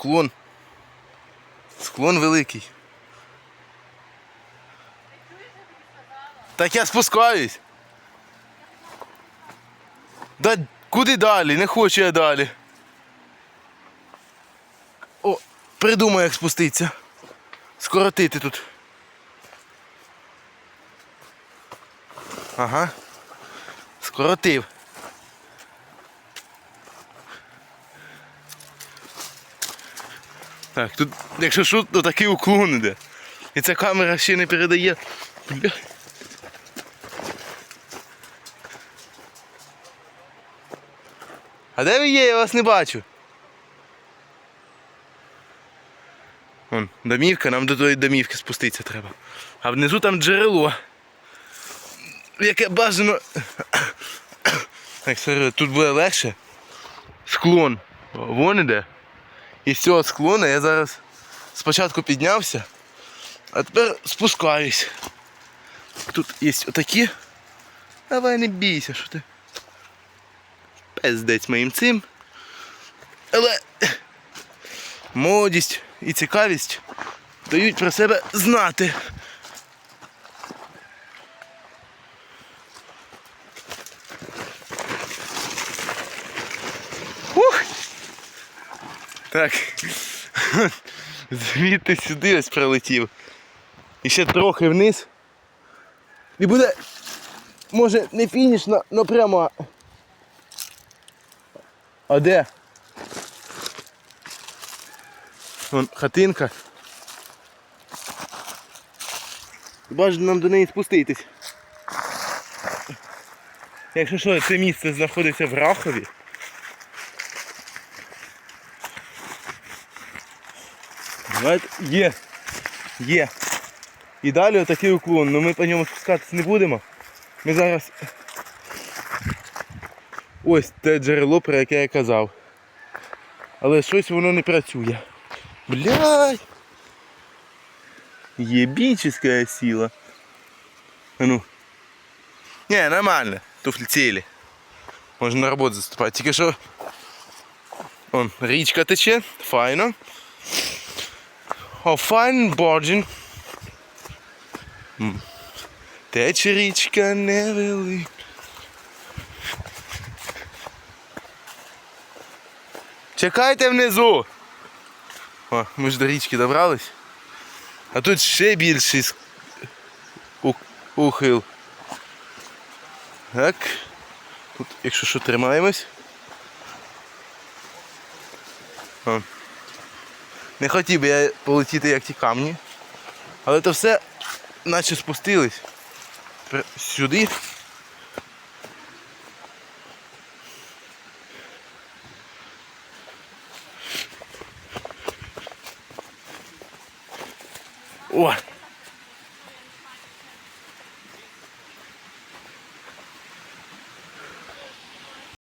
Склон. Склон великий. Так я спускаюсь. Да куди далі? Не хочу я далі. О, придумаю, як спуститися. Скоротити тут. Ага. Скоротив. Так, тут, якщо що, то такий уклон іде. І ця камера ще не передає. Бля. А де ви є? Я вас не бачу. Вон, домівка, нам до тої домівки спуститися треба. А внизу там джерело. Яке бажано. Так, сорі, тут буде легше. Склон. Вон іде. І з цього склона я зараз спочатку піднявся, а тепер спускаюсь. Тут є отакі. Давай не бійся, що ти. Пездець моїм цим. Але молодість і цікавість дають про себе знати. Так. Звідти сюди ось прилетів. І ще трохи вниз. І буде, може, не фінішно, але прямо. А де? Вон хатинка. Бажано нам до неї спуститись. Якщо що, це місце знаходиться в Рахові. Давайте. Є. Є. І далі отакий уклон, але ми по ньому спускатися не будемо. Ми зараз. Ось те джерело, про яке я казав. Але щось воно не працює. Блядь! Ебическая сила. А ну. Не, нормально. Туфли цілі. Можна на роботу заступати. Тільки що. Вон, річка тече, файно. Файн борджин. М. Тече річка невелика. Чекайте внизу. О, ми ж до річки добрались. А тут ще більший ухил. Так. Тут, якщо що, тримаємось. О. Не хотів би я полетіти як ті камні. Але то все наче спустились. Сюди. О!